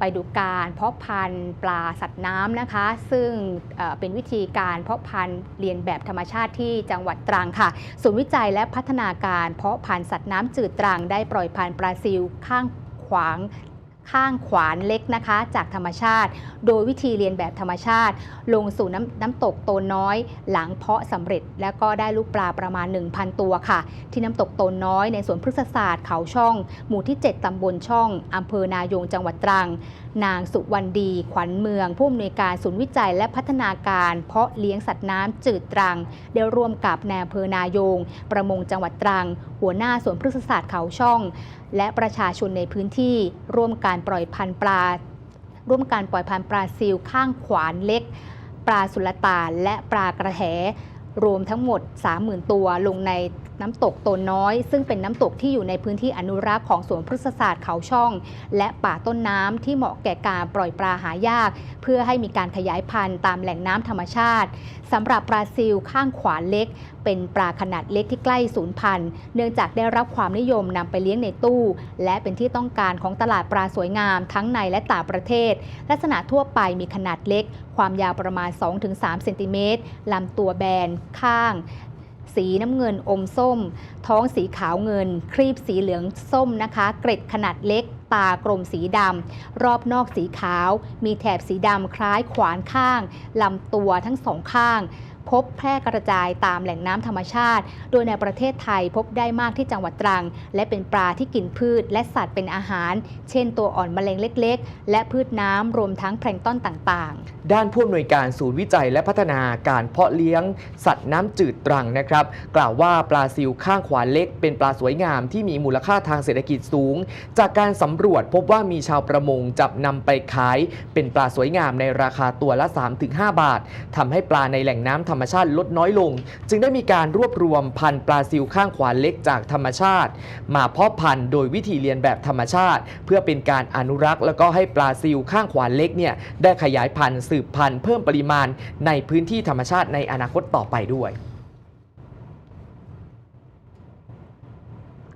ไปดูการเพาะพันธุ์ปลาสัตว์น้ำนะคะ ซึ่งเป็นวิธีการเพาะพันธุ์เรียนแบบธรรมชาติที่จังหวัดตรังค่ะศูนย์วิจัยและพัฒนาการเพาะพันธุ์สัตว์น้ำจืดตรังได้ปล่อยพันธุ์ปลาซิลข้างขวาง ข้างขวานเล็กนะคะ จากธรรมชาติ โดยวิธีเรียนแบบธรรมชาติ ลงสู่น้ำน้ำตกโตนน้อย หลังเพาะสำเร็จ แล้วก็ได้ลูกปลาประมาณ 1,000 ตัวค่ะ ที่น้ำตกโตนน้อยในสวนพฤกษศาสตร์เขาช่อง หมู่ที่ 7 ตำบลช่องอำเภอนายงจังหวัดตรัง นางสุวรรณดี ขวัญเมือง ผู้อำนวยการศูนย์วิจัยและพัฒนาการ เพาะเลี้ยงสัตว์น้ำจืดตรัง ได้ร่วมกับนายอำเภอนายง ประมงจังหวัดตรัง หัวหน้าสวนพฤกษศาสตร์เขาช่อง และประชาชนในพื้นที่ร่วมการปล่อยพันธุ์ปลา ร่วมการปล่อยพันธุ์ปลาซิลข้างขวานเล็ก ปลาสุลต่านและปลากระแห รวมทั้งหมด 30,000 ตัวลงในน้ำตกโตนน้อย ซึ่งเป็นน้ำตกที่อยู่ในพื้นที่อนุรักษ์ของสวนพฤกษศาสตร์เขาช่อง และป่าต้นน้ำที่เหมาะแก่การปล่อยปลาหายาก เพื่อให้มีการขยายพันธุ์ตามแหล่งน้ำธรรมชาติสำหรับปลาซิลข้างขวาเล็ก เป็นปลาขนาดเล็กที่ใกล้สูญพันธุ์เนื่องจากได้รับความนิยมนำไปเลี้ยงในตู้ และเป็นที่ต้องการของตลาดปลาสวยงามทั้งในและต่างประเทศ ลักษณะทั่วไปมีขนาดเล็ก ความยาวประมาณ 2-3 เซนติเมตรลำตัวแบนข้าง สีน้ำเงินอมส้ม ท้องสีขาวเงิน ครีบสีเหลืองส้มนะคะ เกร็ดขนาดเล็กตากลมสีดำรอบนอกสีขาว มีแถบสีดำคล้ายขวานข้างลำตัวทั้งสองข้าง พบแพร่กระจายตามแหล่งน้ำธรรมชาติ โดยในประเทศไทยพบได้มากที่จังหวัดตรัง และเป็นปลาที่กินพืชและสัตว์เป็นอาหาร เช่นตัวอ่อนแมลงเล็ก ๆ และพืชน้ำรวมทั้งแพลงต้นต่างๆ ด้านผู้อำนวยการศูนย์วิจัยและพัฒนาการเพาะเลี้ยง สัตว์น้ำจืดตรังนะครับ กล่าวว่าปลาซิวข้างขวาเล็ก เป็นปลาสวยงามที่มีมูลค่าทางเศรษฐกิจสูง จากการสำรวจพบว่ามีชาวประมงจับนำไปขาย เป็นปลาสวยงามในราคาตัวละ 3-5 บาททำให้ปลาในแหล่งน้ำธรรมชาติลดน้อยลง จึงได้มีการรวบรวมพันธุ์ปลาซิวข้างขวานเล็กจากธรรมชาติ มาเพาะพันธุ์โดยวิธีเรียนแบบธรรมชาติ เพื่อเป็นการอนุรักษ์ แล้วก็ให้ปลาซิวข้างขวานเล็กเนี่ยได้ขยายพันธุ์สืบพันธุ์เพิ่มปริมาณในพื้นที่ธรรมชาติในอนาคตต่อไปด้วย